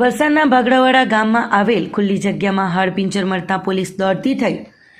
વલસાડના ભાગડાવાડા ગામમાં આવેલ ખુલ્લી જગ્યામાં હાડપિંજર મળતા પોલીસ દોડતી થઈ.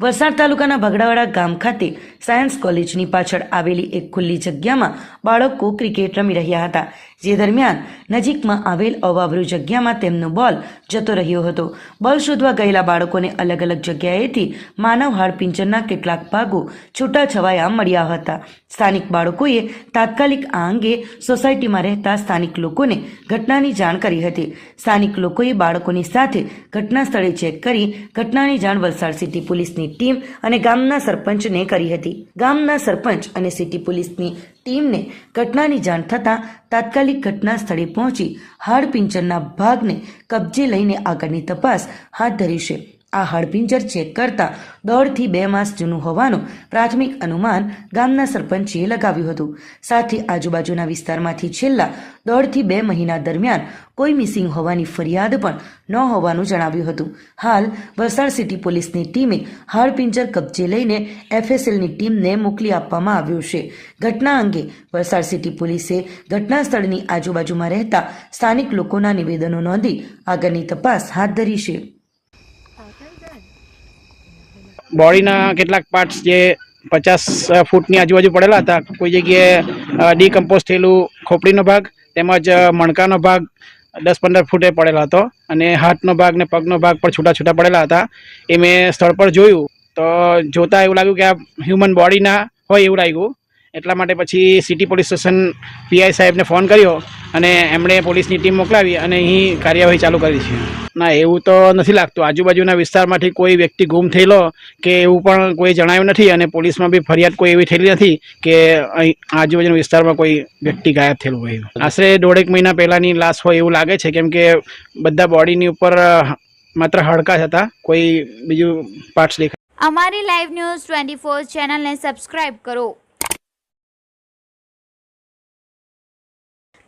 વલસાડ તાલુકાના ભગડાવાડા ગામ ખાતે સાયન્સ કોલેજની પાછળ આવેલી એક ખુલ્લી જગ્યામાં બાળકો ક્રિકેટ રમી રહ્યા હતા. જે દરમિયાન નજીકમાં આવેલ અવાવરૂ જગ્યામાં તેમનો બોલ જતો રહ્યો હતો. બોલ શોધવા ગયેલા બાળકોને અલગ અલગ જગ્યાએથી માનવ હાડપિંજરના કેટલાક ભાગો છૂટાછવાયા મળ્યા હતા. સ્થાનિક બાળકોએ તાત્કાલિક આ અંગે સોસાયટીમાં રહેતા સ્થાનિક લોકોને ઘટનાની જાણ કરી હતી. સ્થાનિક લોકોએ બાળકોની સાથે ઘટના સ્થળે ચેક કરી ઘટનાની જાણ વલસાડ સિટી પોલીસની ટીમ અને ગામના સરપંચને કરી હતી. ગામના સરપંચ અને સિટી પોલીસની ટીમને ઘટનાની જાણ થતાં તાત્કાલિક ઘટના સ્થળે પહોંચી હાડપિંજરના ભાગને કબજે લઈને આગળની તપાસ હાથ ધરી છે. આ હાડપિંજર ચેક કરતા દોઢથી બે માસ જૂનું હોવાનું પ્રાથમિક અનુમાન ગામના સરપંચે લગાવ્યું હતું. સાથે આજુબાજુના વિસ્તારમાંથી છેલ્લા દોઢથી બે મહિના દરમિયાન કોઈ મિસિંગ હોવાની ફરિયાદ પણ ન હોવાનું જણાવ્યું હતું. હાલ વલસાડ સિટી પોલીસની ટીમે હાડપિંજર કબજે લઈને એફએસએલની ટીમને મોકલી આપવામાં આવ્યું છે. ઘટના અંગે વલસાડ સિટી પોલીસે ઘટના સ્થળની આજુબાજુમાં રહેતા સ્થાનિક લોકોના નિવેદનો નોંધી આગળની તપાસ હાથ ધરી છે. બોડીના કેટલાક પાર્ટ્સ જે પચાસ ફૂટની આજુબાજુ પડેલા હતા, કોઈ જગ્યાએ ડીકમ્પોઝ થયેલું ખોપડીનો ભાગ, તેમજ મણકાનો ભાગ દસ પંદર ફૂટે પડેલો હતો અને હાથનો ભાગ ને પગનો ભાગ પણ છૂટા છૂટા પડેલા હતા. એ મેં સ્થળ પર જોયું તો જોતાં એવું લાગ્યું કે આ હ્યુમન બોડીના હોય એવું લાગ્યું. એટલા માટે પછી સિટી પોલીસ સ્ટેશન પીઆઈ સાહેબને ફોન કર્યો અને એમણે પોલીસની ટીમ મોકલાવી અને અહીં કાર્યવાહી ચાલુ કરી છે ના, એવું તો નથી લાગતું. આજુબાજુના વિસ્તારમાંથી કોઈ વ્યક્તિ ગુમ થયેલો કે એવું પણ કોઈ જણાયું નથી અને પોલીસમાં બી ફરિયાદ કોઈ એવી થયેલી નથી કે આજુબાજુના વિસ્તારમાં કોઈ વ્યક્તિ ગાયબ થયેલું હોય આશરે દોઢેક મહિના પહેલાંની લાશ હોય એવું લાગે છે, કેમ કે બધા બોડીની ઉપર માત્ર હડકા હતા. કોઈ બીજું પાર્ટ્સ દેખાય અમારી લાઈવ ન્યૂઝ ટ્વેન્ટી ફોર ચેનલને સબસ્ક્રાઇબ કરો.